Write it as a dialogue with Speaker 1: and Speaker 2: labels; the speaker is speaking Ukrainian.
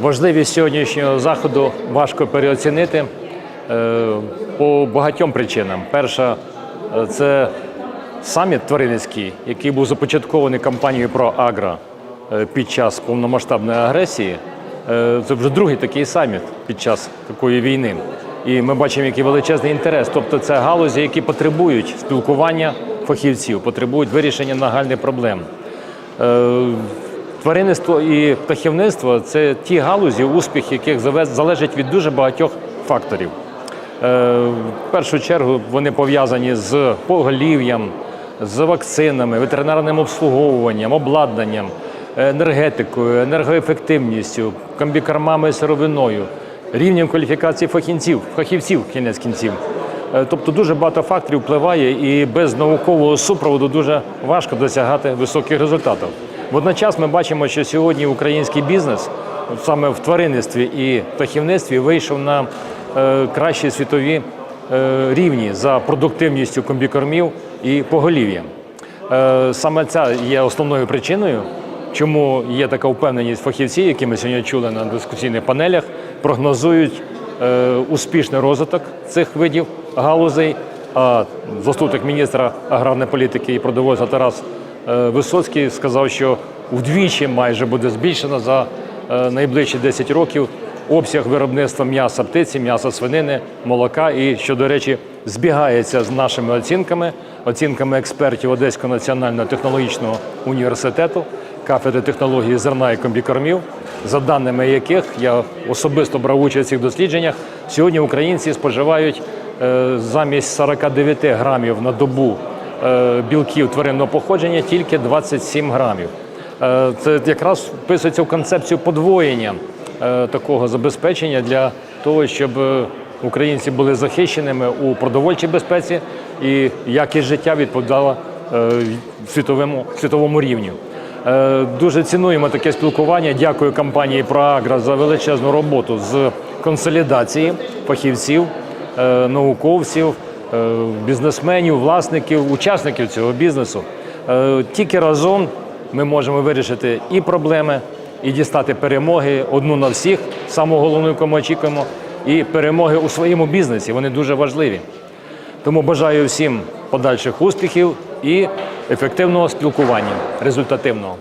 Speaker 1: Важливість сьогоднішнього заходу важко переоцінити е, по багатьом причинам. Перша е, це саміт тваринницький, який був започаткований кампанією про агро е, під час повномасштабної агресії. Це вже другий такий саміт під час такої війни. І ми бачимо, який величезний інтерес. Тобто, це галузі, які потребують спілкування фахівців, потребують вирішення нагальних проблем. Тваринництво і птахівництво це ті галузі, успіх яких залежить від дуже багатьох факторів. Е, В першу чергу вони пов'язані з поголів'ям, з вакцинами, ветеринарним обслуговуванням, обладнанням, енергетикою, енергоефективністю, комбікормами, сировиною, рівнем кваліфікації фахівців, фахівців кінець кінців. Е, Тобто дуже багато факторів впливає, і без наукового супроводу дуже важко досягати високих результатів. Водночас ми бачимо, що сьогодні український бізнес саме в тваринництві і птахівництві вийшов на е, кращі світові е, рівні за продуктивністю комбікормів і поголів'я. Е, Саме ця є основною причиною, чому є така впевненість фахівців, які ми сьогодні чули на дискусійних панелях, прогнозують успішний розвиток цих видів галузей. А заступник міністра аграрної політики і продовольства Тарас Висоцький сказав, що вдвічі майже буде збільшено за е, найближчі 10 років обсяг виробництва м'яса птиці, м'яса свинини, молока. І, що, до речі, збігається з нашими оцінками, оцінками експертів Одеського національного технологічного університету, кафедри технології зерна і комбікормів, за даними яких я особисто брав участь в цих дослідженнях, сьогодні українці споживають е, замість 49 грамів на добу е, білків тваринного походження тільки 27 грамів. Е, Це якраз вписується в концепцію подвоєння е, такого забезпечення для того, щоб е, українці були захищеними у продовольчій безпеці і якість життя відповідала е, світовому, світовому рівню. Е, Дуже цінуємо таке спілкування. Дякую компанії «Проагра» за величезну роботу з консолідації фахівців, е, науковців, е, бізнесменів, власників, учасників цього бізнесу. Е, Тільки разом ми можемо вирішити і проблеми, і дістати перемоги одну на всіх, саму головну, яку ми очікуємо, і перемоги у своєму бізнесі. Вони дуже важливі. Тому бажаю всім подальших успіхів і ефективного спілкування, результативного.